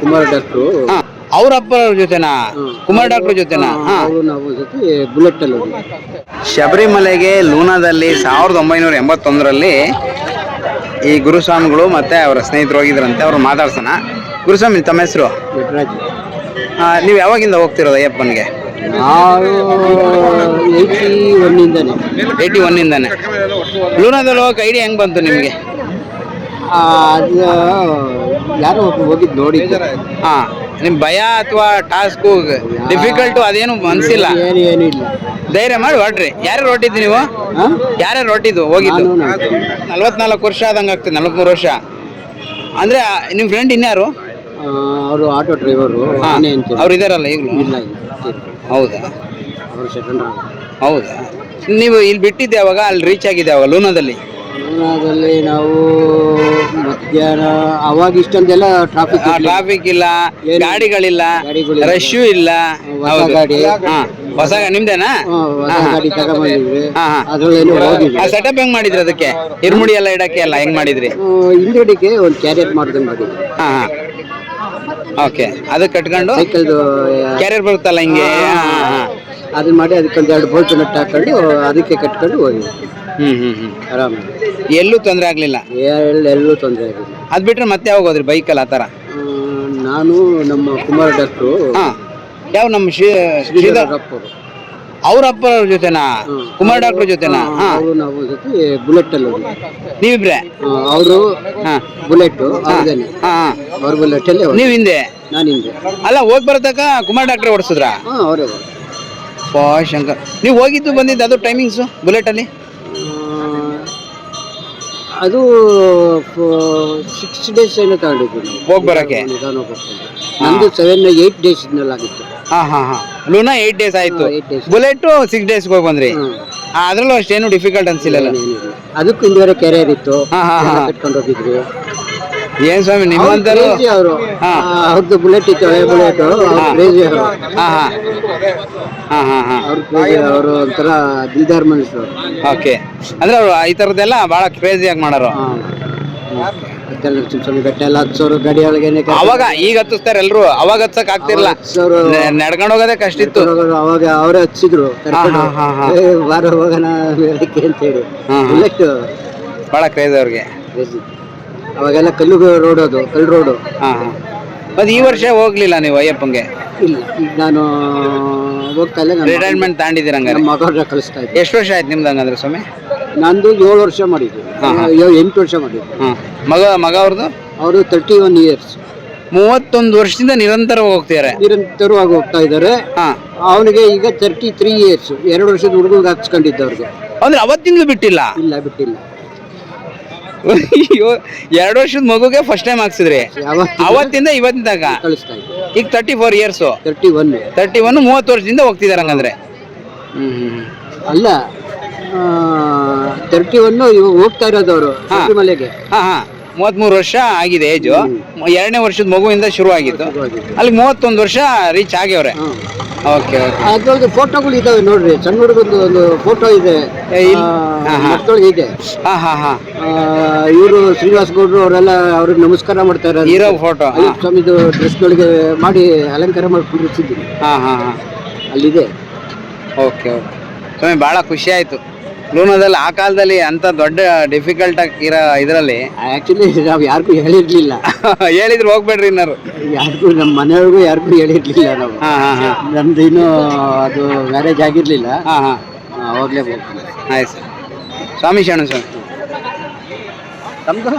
Kumar doctor. ಅವ್ರ ಜೊತೆನಾ? Kumar doctor ಜೊತೆನಾ? ಹಾ ನಾವು ಜೊತೆ ಬುಲೆಟ್ ಅಲ್ಲಿ ಶಬರಿಮಲೆಗೆ ಲೂನಾದಲ್ಲಿ ಸಾವಿರದ ಒಂಬೈನೂರ ಎಂಬತ್ತೊಂದರಲ್ಲಿ ಈ ಗುರುಸ್ವಾಮಿಗಳು ಮತ್ತೆ ಅವರ ಸ್ನೇಹಿತರು ಹೋಗಿದ್ರಂತೆ ಅವ್ರು ಮಾತಾಡ್ಸೋಣ. ಗುರುಸ್ವಾಮಿ ತಮ್ಮ ಹೆಸರು? ನಟರಾಜ್ ನೀವು ಯಾವಾಗಿಂದ ಹೋಗ್ತಿರೋದು ಅಯ್ಯಪ್ಪನಿಗೆ? ನಾವು ಏಯ್ಟಿ ಒನ್ನಿಂದಾನೆ ಏಯ್ಟಿ ಒನ್ನಿಂದಾನೆ ಲೂನಾದಲ್ಲಿ ಹೋಗಕ್ಕೆ ಐಡಿಯಾ ಹೆಂಗೆ ಬಂತು ನಿಮಗೆ? ಅದು ಯಾರೋ ಒಬ್ರು ನೋಡಿ ಹಾ ನಿಮ್ ಭಯ ಅಥವಾ ಟಾಸ್ಕು ಡಿಫಿಕಲ್ಟು ಅದೇನು ಅನಿಸಿಲ್ಲ ಏನು ಏನು ಇಲ್ಲ. ಧೈರ್ಯ ಮಾಡಿ ಹೊರಟ್ರಿ. ಯಾರ್ಯಾರು ಹೊರಟಿದ್ದು ನೀವು? ಯಾರು ಯಾರ್ಯಾರು ಹೊರಟಿದ್ದು ಹೋಗಿದ್ದು? ನಾನು. ನಲ್ವತ್ನಾಲ್ಕು ವರ್ಷ ಆದಂಗೆ ಆಗ್ತದೆ ನಲ್ವತ್ಮೂರು ವರ್ಷ. ಅಂದರೆ ನಿಮ್ಮ ಫ್ರೆಂಡ್ ಇನ್ಯಾರು? ಆ, ಅವರು ಆಟೋ ಡ್ರೈವರು ಆನೆ ಅಂತ ಅವ್ರು ಇದಾರಲ್ಲ ಈಗಲೂ? ಇಲ್ಲ ಹೌದಾ? ಅವರು ಸೆಕೆಂಡ್ ಹೌದಾ? ನೀವು ಇಲ್ಲಿ ಬಿಟ್ಟಿದ್ದೆ ಅವಾಗ ಅಲ್ಲಿ ರೀಚ್ ಆಗಿದೆ ಅವಾಗ ಲೂನಾದಲ್ಲಿ? ಲೂನಾದಲ್ಲಿ ನಾವು ಮಧ್ಯಾಹ್ನ ಅವಾಗ ಇಷ್ಟೊಂದೆಲ್ಲ ಟ್ರಾಫಿಕ್ ಟ್ರಾಫಿಕ್ ಇಲ್ಲ ಗಾಡಿಗಳಿಲ್ಲ ಗಾಡಿಗಳಿಲ್ಲ. ಇಲ್ಲ. ಹೊಸ ಹೌದು. ಗಾಡಿ. ಹಾ ಹೊಸ ಗಾ- ನಿಮ್ದೇನಾ. ಗಾಡಿ ಹಾ, ಹಾ. ಅದ್ರಲ್ಲೇನು ಸೆಟಪ್ ಹೆಂಗ್ ಮಾಡಿದ್ರಿ ಅದಕ್ಕೆ? ಇರ್ಮುಡಿ ಎಲ್ಲ ಇಡಕ್ಕೆ ಎಲ್ಲ ಹೆಂಗ್ ಮಾಡಿದ್ರಿ? ಹಿಂದ್ಗಡೆಗೆ ಒಂದು ಕ್ಯಾರಿಯರ್ ಮಾಡ್ಕೊಂಡು ಮಾಡಿ ಹಾ ಹಾ. ಓಕೆ. ಅದಕ್ಕೆ ಕಟ್ಕೊಂಡು ಸೈಕಲ್ದು ಕ್ಯಾರಿಯರ್ ಬರುತ್ತಲ್ಲ ಹಿಂಗೆ? ಹಾ, ಹಾ, ಹಾ. ಅದನ್ನ ಮಾಡಿ ಅದಕ್ಕೊಂದು ಎರಡು ಬೋಲ್ಟ್ ನಟ್ ಹಾಕೊಂಡು ಅದಕ್ಕೆ ಕಟ್ಕೊಂಡು ಹೋಗಿದ್ವಿ. ಹ್ಮ್ ಹ್ಮ್ ಹ್ಞೂ ಆರಾಮ. ಎಲ್ಲೂ ತೊಂದರೆ ಆಗ್ಲಿಲ್ಲ? ಎಲ್ಲ ಎಲ್ಲೂ ತೊಂದರೆ ಆಗಿಲ್ಲ ಅದ್ ಬಿಟ್ರೆ ಮತ್ತೆ ಯಾವಾಗ ಹೋದ್ರಿ ಬೈಕಲ್ಲಿ ಆ ಥರ? ಆ, ನಾನು ನಮ್ಮ ಕುಮಾರ್ ಡಾಕ್ಟ್ರು. ಹಾ. ಯಾವ ನಮ್ಮ ಶ್ರೀ ಶ್ರೀಧರ್ ಅವ್ರ. ಅಪ್ಪರ ಜೊತೆನಾ? ಕುಮಾರ್ ಡಾಕ್ಟರ್ ಜೊತೆನಾ? ಹಾ ಅವರು ನಾವು ಜೊತೆ ಬುಲೆಟ್ ಅಲ್ಲಿ ನೀವಿಬ್ರೆ? ಅವರು ಹಾ. ಬುಲೆಟ್ ಅವ್ರದೇನೆ ಹಾ. ಅವ್ರ ಬುಲೆಟ್ ಅಲ್ಲಿ ನೀವು ನೀವ್ ಹಿಂದೆ ನಾನು ಹಿಂದೆ. ಅಲ್ಲ ಹೋಗ್ ಬರತಕ್ಕ ಕುಮಾರ್ ಡಾಕ್ಟರ್ ಓಡಿಸಿದ್ರಾ? ಹಾಂ ಅವರೇ ಪಾ ಶಂಕರ್. ನೀವು ಹೋಗಿದ್ದು ಬಂದಿದ್ದು ಅದು ಟೈಮಿಂಗ್ಸು ಬುಲೆಟಲ್ಲಿ ಅದು ಸಿಕ್ಸ್ ಡೇಸ್ ಏನೋ ತಗೊಂಡಿದ್ವಿ ನಾವು. ಹೋಗ್ ಬರಕ್ಕೆ? ನಿಧಾನ. ನಂದು ಸೆವೆನ್ ಏಯ್ಟ್ ಡೇಸ್ ಇದ್ದಲ್ ಆಗಿತ್ತು. ಹಾಂ ಹಾಂ ಹಾಂ. ಲೂನಾ ಏಯ್ಟ್ ಡೇಸ್ ಆಯ್ತು. ಡೇಸ್ ಬುಲೆಟ್ ಸಿಕ್ಸ್ ಡೇಸ್ ಹೋಗಿ ಬಂದ್ರಿ? ಆ, ಅದ್ರಲ್ಲೂ ಅಷ್ಟೇನು ಡಿಫಿಕಲ್ಟ್ ಅನ್ಸಿಲ್ಲ ಅದಕ್ಕೆ ಅದಕ್ಕೂ ಹಿಂದ್ಗಡೆ ಕೆರಿಯರ್ ಇತ್ತು. ಹಾಂ ಹಾಂ ಹಾಂ. ಕಟ್ಕೊಂಡು ಹೋಗಿದ್ವಿ. ಏನ್ ಸ್ವಾಮಿ ನಿಮ್ಮಂತರು? ಅವರು. ಅವ್ರದ್ದು ಬುಲೆಟ್ ಇತ್ತು ಹಳೆ ಬುಲೆಟ್ ಕ್ರೇಜಿ ಅವರು ಅವ್ರು. ಕ್ರೇಜಿ ಅವರು ಒಂಥರ ದಿಲ್ದಾರ್ ಮನುಷ್ಯರು. ಓಕೆ. ಅಂದ್ರೆ ಅವರು ಈ ಥರದ್ದೆಲ್ಲ ಭಾಳ ಕ್ರೇಜಿಯಾಗಿ ಮಾಡೋರು. ಎಲ್ಲ ಹತ್ಸೋರು ಗಾಡಿ ಒಳಗೇನೆ ಅವಾಗ ಈಗ ಹತ್ತಿಸ್ತಾರೆ ಎಲ್ರು. ಅವಾಗ ಹತ್ಸಕ್ ಆಗ್ತಿರ್ಲಿಲ್ಲ. ಹತ್ಸೋರು ನಡ್ಕೊಂಡು ಹೋಗೋದೇ ಕಷ್ಟ ಇತ್ತು. ಅವಾಗ ಅವರೇ ಹಚ್ಚಿದ್ರು. ಬಾರ ಹೋಗೋಣ ಅಂತ ಅಂತೇಳಿ ಹಾ, ಹಾ. ಬುಲೆಟ್ ಭಾಳ ಕ್ರೇಜ್ ಅವ್ರಿಗೆ. ಕ್ರೇಜಿ ಅವಾಗೆಲ್ಲ ಕಲ್ಲು ರೋಡ್ ಅದು ಕಲ್ಲು ರೋಡು ಹಾ ಹಾಂ. ಮತ್ತೆ ಈ ವರ್ಷ ಹೋಗ್ಲಿಲ್ಲ ನೀವು ಅಯ್ಯಪ್ಪಂಗೆ? ಇಲ್ಲ ಈಗ ನಾನು ಹೋಗ್ತಾ ಇಲ್ಲ ನನ್ನ ರಿಟೈರ್ಮೆಂಟ್ ತಾಂಡಿದ್ದೀರ ಹಂಗಾರೆ? ಕಲಿಸ್ತಾ ಮಗವ್ರನ್ನ ಕಳಿಸ್ತಾ ಇದ್ದೆ ಎಷ್ಟು ವರ್ಷ ಆಯ್ತು ನಿಮ್ದು ಹಂಗಂದ್ರೆ ಸ್ವಾಮಿ? ನಂದು ಏಳು ವರ್ಷ ಮಾಡಿದ್ದು. ಹಾ, ಹಾ. ಏಳು ಎಂಟು ವರ್ಷ ಮಾಡಿದ್ದು. ಹಾಂ. ಮಗ ಮಗ ಅವ್ರದ್ದು ಅವರು ತರ್ಟಿ ಒನ್ ಇಯರ್ಸ್ ಮೂವತ್ತೊಂದು ವರ್ಷದಿಂದ ನಿರಂತರವಾಗಿ ಹೋಗ್ತಿದ್ದಾರೆ ನಿರಂತರವಾಗಿ ಹೋಗ್ತಾ ಇದ್ದಾರೆ. ಹಾಂ. ಅವನಿಗೆ ಈಗ ತರ್ಟಿ ತ್ರೀ ಇಯರ್ಸ್ ಎರಡು ವರ್ಷದ ಹುಡುಗ ಹಾಕ್ಸ್ಕೊಂಡಿದ್ದ ಅವ್ರಿಗೆ. ಅಂದ್ರೆ ಅವತ್ತಿಂದ ಬಿಟ್ಟಿಲ್ಲ? ಇಲ್ಲ ಬಿಟ್ಟಿಲ್ಲ. ಅಯ್ಯೋ ಎರಡು ವರ್ಷದ ಮಗುಗೆ ಫಸ್ಟ್ ಟೈಮ್ ಹಾಕ್ಸಿದ್ರಿ. ಯಾವತ್ತು ಅವತ್ತಿಂದ ಇವತ್ತಿನ ಕಳಿಸ್ತಾ ಇದ್ದೆ. ಈಗ thirty four years thirty one thirty one ಮೂವತ್ತು ವರ್ಷದಿಂದ ಹೋಗ್ತಿದ್ದಾರೆ ಹಂಗಂದ್ರೆ. ಅಲ್ಲ ತರ್ಟಿ ಒನ್ ಹೋಗ್ತಾ ಇರೋದು ಅವರು ಶಬರಿಮಲೆಗೆ. ಹಾ ಹಾ. ಮೂವತ್ಮೂರು ವರ್ಷ ಆಗಿದೆ ಏಜು. ಎರಡನೇ ವರ್ಷದ ಮಗುವಿಂದ ಶುರು ಆಗಿತ್ತು ಅಲ್ಲಿ ಮೂವತ್ತೊಂದು ವರ್ಷ ರೀಚ್ ಆಗ್ಯವ್ರೆ ಓಕೆ ಅದ್ರೊಳಗೆ ಫೋಟೋಗಳು ಇದಾವೆ ನೋಡ್ರಿ. ಸಣ್ಣ ಹುಡುಗಂದು ಒಂದು ಫೋಟೋ ಇದೆ. ಮಕ್ಕಳಿಗೆ ಇದೆ ಇವರು ಶ್ರೀನಿವಾಸ ಗೌಡ್ರು ಅವರೆಲ್ಲ ಅವ್ರಿಗೆ ನಮಸ್ಕಾರ ಮಾಡ್ತಾ ಇರೋದು. ಹೀರೋ ಫೋಟೋ ಅಯ್ಯಪ್ಪ ಸ್ವಾಮಿದು ಡ್ರೆಸ್ಗಳಿಗೆ ಮಾಡಿ ಅಲಂಕಾರ ಮಾಡಿ ಕುಂದಿರ್ಸಿದ್ದೀನಿ ಹಾಂ ಹಾಂ ಹಾ. ಅಲ್ಲಿದೆ. Okay okay. ಸ್ವಾಮಿ ಭಾಳ ಖುಷಿ ಆಯಿತು. ಲೂನಾದಲ್ಲಿ ಆ ಕಾಲದಲ್ಲಿ ಅಂತ ದೊಡ್ಡ ಡಿಫಿಕಲ್ಟ್ ಇರೋ ಇದರಲ್ಲಿ ಆ್ಯಕ್ಚುಲಿ ನಾವು ಯಾರಿಗೂ ಹೇಳಿರ್ಲಿಲ್ಲ. ಹೇಳಿದ್ರು ಹೋಗ್ಬೇಡ್ರಿ ಇನ್ನಾರು. ಯಾರಿಗೂ ನಮ್ಮ ಮನೆಯವ್ರಿಗೂ ಯಾರಿಗೂ ಹೇಳಿರ್ಲಿಲ್ಲ ನಾವು. ಹಾಂ ಹಾಂ ಹಾಂ. ನಮ್ದು ಇನ್ನೂ ಅದು ಮ್ಯಾರೇಜ್ ಆಗಿರ್ಲಿಲ್ಲ. ಹಾಂ ಹಾಂ. ಅವಾಗಲೇ ಹೋಗ್ತೀವಿ ಆಯ್ತು ಸರ್. ಸ್ವಾಮಿ ಶರಣ ಸ್ವಾಮಿ ತಮ್ಮದು